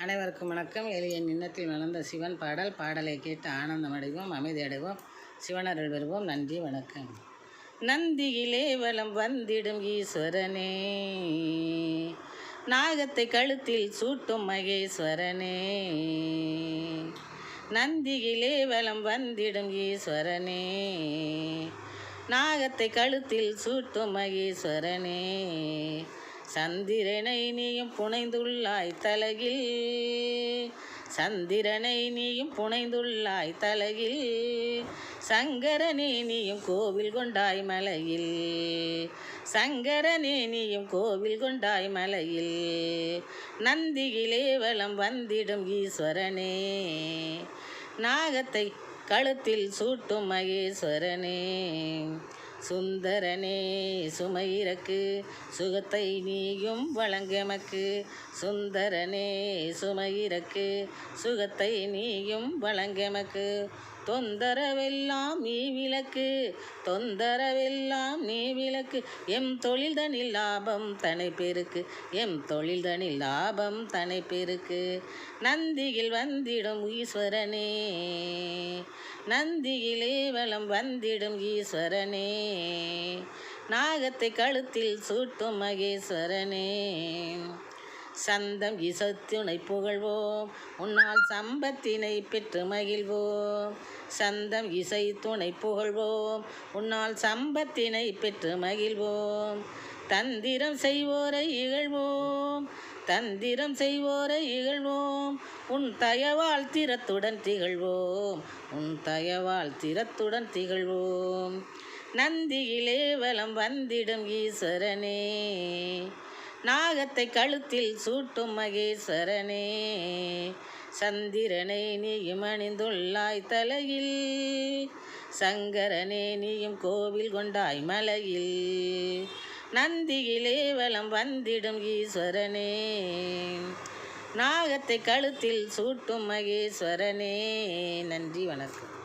அனைவருக்கும் வணக்கம். எளிய நின்னத்தில் வளர்ந்த சிவன் பாடல். பாடலை கேட்டு ஆனந்தம் அடைவோம் அமைதி அடைவோம். சிவனருள் வருவோம். நன்றி வணக்கம். நந்தியிலே வலம் வந்திடும் ஈஸ்வரனே. நாகத்தை கழுத்தில் சூட்டும் மகேஸ்வரனே. நந்தியிலே வலம் வந்திடும் ஈஸ்வரனே. நாகத்தை கழுத்தில் சூட்டும் மகேஸ்வரனே. சந்திரனை நீயும் புனைந்துள்ளாய் தலகில். சந்திரனை நீயும் புனைந்துள்ளாய் தலகில். சங்கரனே நீயும் கோவில் கொண்டாய் மலையில். சங்கரனே நீயும் கோவில் கொண்டாய் மலையில். நந்தியிலே வலம் வந்திடும் ஈஸ்வரனே. நாகத்தை கழுத்தில் சூட்டும் மகேஸ்வரனே. சுந்தரனே சுமையிறக்கு சுகத்தை நீயும் வழங்கமக்கு. சுந்தரனே சுமையிறக்கு சுகத்தை நீயும் வழங்கமக்கு. தொந்தரவெல்லாம் நீ விளக்கு. தொந்தரவெல்லாம் நீ விளக்கு. எம் தொழில்தனில் லாபம் தனை பெருக்கு. எம் தொழில்தனில் லாபம் தனை பெருக்கு. நந்தியில் வந்திடும் ஈஸ்வரனே. நந்தியிலே வலம் வந்திடும் ஈஸ்வரனே. நாகத்தை கழுத்தில் சூட்டும் மகேஸ்வரனே. சந்தம் இசத்துணை புகழ்வோம். உன்னால் சம்பத்தினை பெற்று மகிழ்வோம். சந்தம் இசை துணை புகழ்வோம். உன்னால் சம்பத்தினை பெற்று மகிழ்வோம். தந்திரம் செய்வோரை இகழ்வோம். தந்திரம் செய்வோரை இகழ்வோம். உன் தயவால் திறத்துடன் திகழ்வோம். உன் தயவால் திறத்துடன் திகழ்வோம். நந்தியிலே வலம் வந்திடும் ஈஸ்வரனே. நாகத்தை கழுத்தில் சூட்டும் மகேஸ்வரனே. சந்திரனை நீயும் அணிந்துள்ளாய் தலையில் சங்கரனே நீயும் கோவில் கொண்டாய் மலையில். நந்தியிலே வலம் வந்திடும் ஈஸ்வரனே. நாகத்தை கழுத்தில் சூட்டும் மகேஸ்வரனே. நன்றி வணக்கம்.